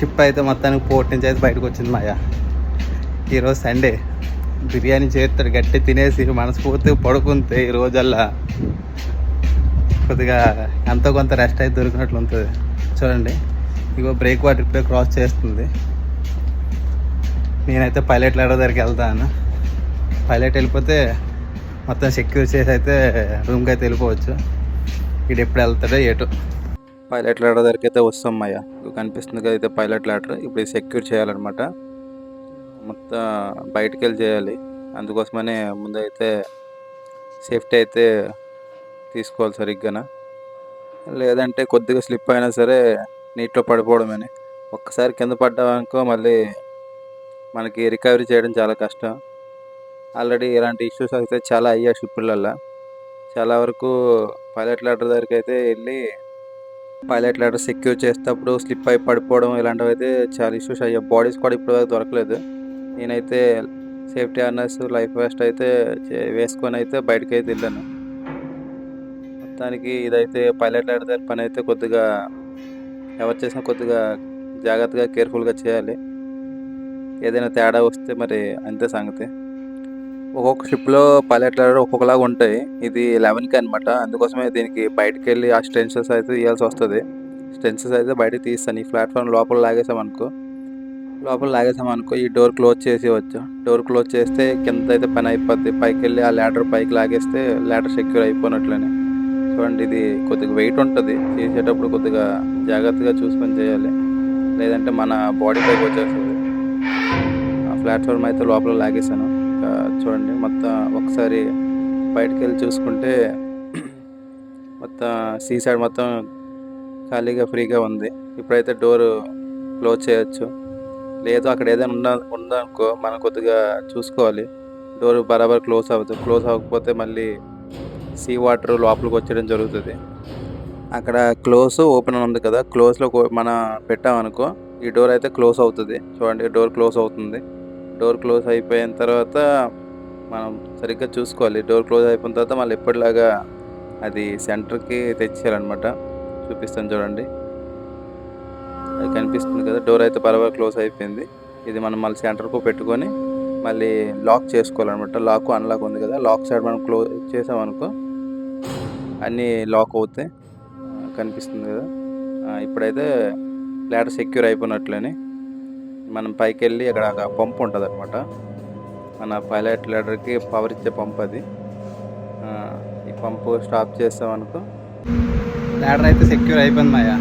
Ship అయితే మొత్తానికి port నుంచి అయితే బయటకు వచ్చింది మాయా. ఈరోజు సండే. బిర్యానీ చేస్తాడు గట్టి తినేసి మనస్ఫూర్తిగా పడుకుంటే ఈ రోజల్లా కొద్దిగా ఎంతో కొంత రెస్ట్ అయితే దొరికినట్లు ఉంటుంది. చూడండి. ఇగో బ్రేక్ వాటర్ ఇప్పుడే క్రాస్ చేస్తుంది. నేనైతే పైలట్ లాడో దగ్గరికి వెళ్తాను. పైలట్ వెళ్ళిపోతే మొత్తం సెక్యూర్ చేసి అయితే రూమ్కి అయితే వెళ్ళిపోవచ్చు. ఇది ఎప్పుడు వెళ్తాడో ఏటో. పైలట్ లాడర్ దగ్గరికి అయితే వస్తాం అయ్య. కనిపిస్తుంది కదా అయితే పైలట్ లాడర్ ఇప్పుడు సెక్యూర్ చేయాలన్నమాట. మొత్తం బయటికి వెళ్ళి చేయాలి. అందుకోసమనే ముందైతే సేఫ్టీ అయితే తీసుకోవాలి సరిగ్గా లేదంటే కొద్దిగా స్లిప్ అయినా సరే నీటిలో పడిపోవడమే ఒక్కసారి కింద పడ్డామనుకో మళ్ళీ మనకి రికవరీ చేయడం చాలా కష్టం. ఆల్రెడీ ఇలాంటి ఇష్యూస్ అయితే చాలా అయ్యాయి షిప్పులల్లో చాలా వరకు పైలట్ లాడర్ దగ్గరికి అయితే వెళ్ళి పైలట్ లాడర్ సెక్యూర్ చేసేటప్పుడు స్లిప్ అయి పడిపోవడం ఇలాంటివి అయితే చాలా ఇష్యూస్ అయ్యాయి బాడీస్ కూడా ఇప్పటివరకు దొరకలేదు. నేనైతే సేఫ్టీ అర్నర్స్ లైఫ్ వెస్ట్ అయితే చే- వేసుకొని అయితే బయటకు అయితే వెళ్ళాను. మొత్తానికి ఇదైతే పైలట్ లెటర్ దగ్గర పని అయితే కొద్దిగా ఎవరు చేసినా కొద్దిగా జాగ్రత్తగా కేర్ఫుల్గా చేయాలి. ఏదైనా తేడా వస్తే మరి అంతే సంగతి. ఒక్కొక్క షిప్లో పైలట్ లాడర్ ఒక్కొక్కలాగా ఉంటాయి. ఇది లెవెన్కి అనమాట అందుకోసమే దీనికి బయటకు వెళ్ళి ఆ స్టెన్సెస్ అయితే ఇవ్వాల్సి వస్తుంది. స్టెన్సెస్ అయితే బయటకు తీస్తాను. ఈ ప్లాట్ఫామ్ లోపల లాగేసామనుకో లోపల లాగేసామనుకో ఈ డోర్ క్లోజ్ చేసి వచ్చు డోర్ క్లోజ్ చేస్తే కింద అయితే పని అయిపోద్ది. పైకి వెళ్ళి ఆ ల్యాడర్ పైకి లాగేస్తే ల్యాడర్ సెక్యూర్ అయిపోయినట్లనే. చూడండి ఇది కొద్దిగా వెయిట్ ఉంటుంది. చేసేటప్పుడు కొద్దిగా జాగ్రత్తగా చూసుకొని చేయాలి. లేదంటే మన బాడీ పైకి వచ్చేస్తుంది. ఆ ప్లాట్ఫామ్ అయితే లోపల లాగేసాను. ఇంకా చూడండి మొత్తం ఒకసారి బయటకు వెళ్ళి చూసుకుంటే మొత్తం సీ సైడ్ మొత్తం ఖాళీగా ఫ్రీగా ఉంది. ఇప్పుడైతే డోర్ క్లోజ్ చేయొచ్చు. లేదు అక్కడ ఏదైనా ఉందా ఉందనుకో మనం కొద్దిగా చూసుకోవాలి. డోర్ బరాబర్ క్లోజ్ అవుతుంది క్లోజ్ అవ్వకపోతే మళ్ళీ సీ వాటర్ లోపలికి వచ్చేయడం జరుగుతుంది. అక్కడ క్లోజ్ ఓపెన్ అని ఉంది కదా క్లోజ్లో మనం పెట్టామనుకో ఈ డోర్ అయితే క్లోజ్ అవుతుంది. చూడండి డోర్ క్లోజ్ అవుతుంది. డోర్ క్లోజ్ అయిపోయిన తర్వాత మనం సరిగ్గా చూసుకోవాలి. డోర్ క్లోజ్ అయిపోయిన తర్వాత మళ్ళీ ఎప్పటిలాగా అది సెంటర్కి తెచ్చేయాలన్నమాట. చూపిస్తాను చూడండి. అది కనిపిస్తుంది కదా డోర్ అయితే బరాబర్ క్లోజ్ అయిపోయింది. ఇది మనం మళ్ళీ సెంటర్కు పెట్టుకొని మళ్ళీ లాక్ చేసుకోవాలన్నమాట. లాక్ అన్లాక్ ఉంది కదా లాక్ సైడ్ మనం క్లోజ్ చేసామనుకో అన్నీ లాక్ అవుతాయి కనిపిస్తుంది కదా. ఇప్పుడైతే ల్యాడర్ సెక్యూర్ అయిపోయినట్లేని మనం పైకి వెళ్ళి అక్కడ ఒక పంప్ ఉంటుంది అనమాట మన పైలట్ లెడర్కి పవర్ ఇచ్చే పంప్ అది. ఈ పంపు స్టాప్ చేస్తామనుకో ల్యాడర్ అయితే సెక్యూర్ అయిపోయింది మాయా.